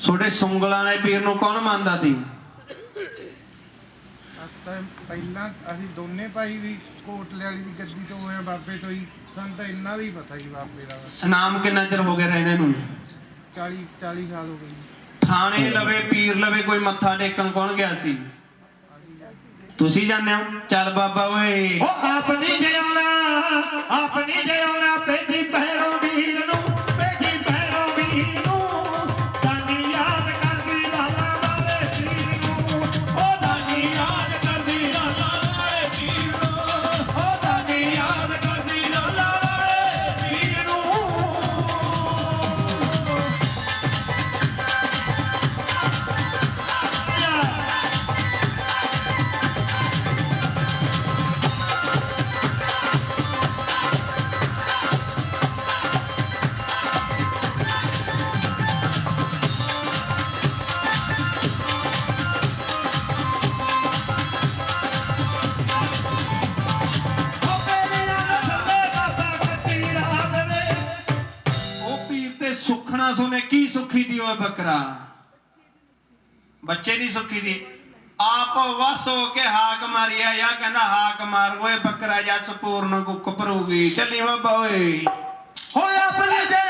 ਛੋਟੇ ਸੁੰਗਲਾਂ ਵਾਲੇ ਪੀਰ ਨੂੰ ਕੌਣ ਮੰਨਦਾ ਸੀ? ਤਾਂ ਪਹਿਲਾਂ ਅਸੀਂ ਦੋਨੇ ਭਾਈ ਵੀ ਕੋਟਲੇ ਵਾਲੀ ਦੀ ਗੱਦੀ ਤੋਂ ਹੋਏ ਆ ਬਾਬੇ ਤੋਂ ਹੀ ਸਾਨੂੰ ਤਾਂ ਇੰਨਾ ਵੀ ਪਤਾ ਹੀ ਬਾਬੇ ਦਾ। ਬਸ। ਸਨਾਮ ਕਿੰਨਾ ਚਿਰ ਹੋ ਗਿਆ ਰਹਿੰਦੇ ਨੂੰ? 40 40 ਸਾਲ ਹੋ ਗਏ ਜੀ। ਥਾਣੇ ਲਵੇ ਪੀਰ ਲਵੇ ਕੋਈ ਮੱਥਾ ਟੇਕਣ ਕੌਣ ਗਿਆ ਸੀ? ਤੁਸੀਂ ਜਾਣਦੇ ਹੋ? ਚੱਲ ਬਾਬਾ ਓਏ। ਉਹ ਆਪਣੀ ਜਿਉਣਾ ਆਪਣੀ ਜਿਉਣਾ ਉਹ ਪੀਰ ਤੇ ਸੁਖਣਾ ਕੀ ਸੁਖੀ ਦੀ ਓਏ ਬੱਕਰਾ? ਬੱਚੇ ਦੀ ਸੁਖੀ ਦੀ। ਆਪ ਵਸ ਹੋ ਕੇ ਹਾਕ ਮਾਰਿਆ, ਜਾਂ ਕਹਿੰਦਾ ਹਾਕ ਮਾਰ, ਓਏ ਬੱਕਰਾ ਜਾਂ ਸਪੂਰਨ ਕੁੱਕ ਭਰੂਗੀ। ਚੱਲੀ ਬਾਬਾ ਓਏ। ਹੋਏ ਆਪਣੀ ਜਿਉਣਾ